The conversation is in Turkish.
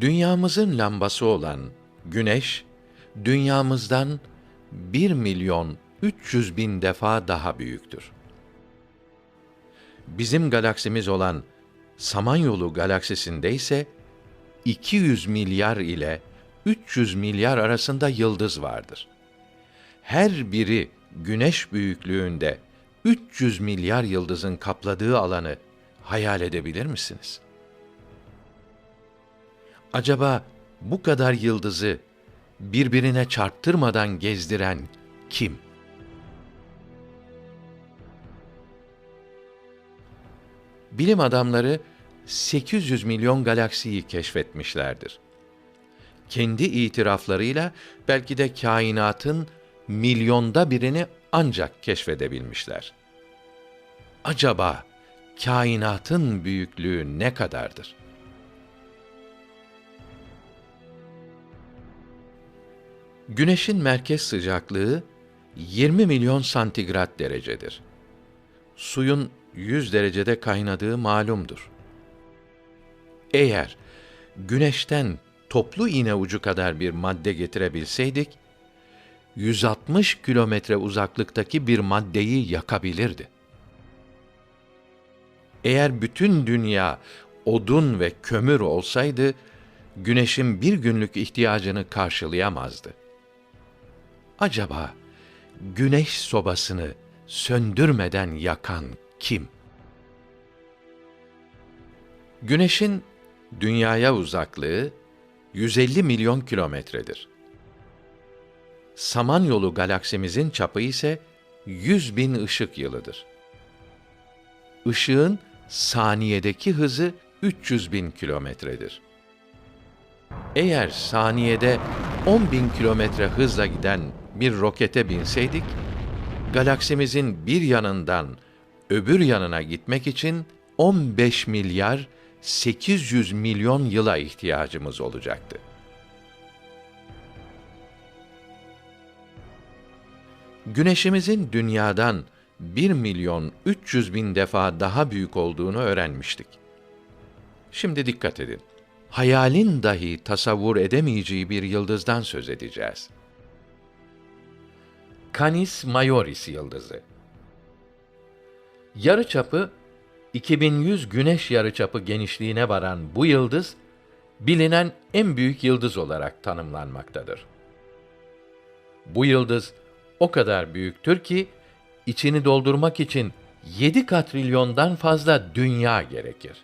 Dünyamızın lambası olan Güneş, dünyamızdan 1 milyon 300 bin defa daha büyüktür. Bizim galaksimiz olan Samanyolu galaksisinde ise 200 milyar ile 300 milyar arasında yıldız vardır. Her biri güneş büyüklüğünde 300 milyar yıldızın kapladığı alanı hayal edebilir misiniz? Acaba bu kadar yıldızı birbirine çarptırmadan gezdiren kim? Bilim adamları 800 milyon galaksiyi keşfetmişlerdir. Kendi itiraflarıyla belki de kainatın milyonda birini ancak keşfedebilmişler. Acaba kainatın büyüklüğü ne kadardır? Güneşin merkez sıcaklığı 20 milyon santigrat derecedir. Suyun 100 derecede kaynadığı malumdur. Eğer güneşten toplu iğne ucu kadar bir madde getirebilseydik, 160 kilometre uzaklıktaki bir maddeyi yakabilirdi. Eğer bütün dünya odun ve kömür olsaydı, güneşin bir günlük ihtiyacını karşılayamazdı. Acaba güneş sobasını söndürmeden yakan kim? Güneşin dünyaya uzaklığı 150 milyon kilometredir. Samanyolu galaksimizin çapı ise 100 bin ışık yılıdır. Işığın saniyedeki hızı 300 bin kilometredir. Eğer saniyede 10 bin kilometre hızla giden bir rokete binseydik, galaksimizin bir yanından öbür yanına gitmek için 15 milyar 800 milyon yıla ihtiyacımız olacaktı. Güneşimizin dünyadan 1 milyon 300 bin defa daha büyük olduğunu öğrenmiştik. Şimdi dikkat edin. Hayalin dahi tasavvur edemeyeceği bir yıldızdan söz edeceğiz. Canis Majoris yıldızı. Yarıçapı 2100 güneş yarıçapı genişliğine varan bu yıldız bilinen en büyük yıldız olarak tanımlanmaktadır. Bu yıldız o kadar büyüktür ki içini doldurmak için 7 katrilyondan fazla dünya gerekir.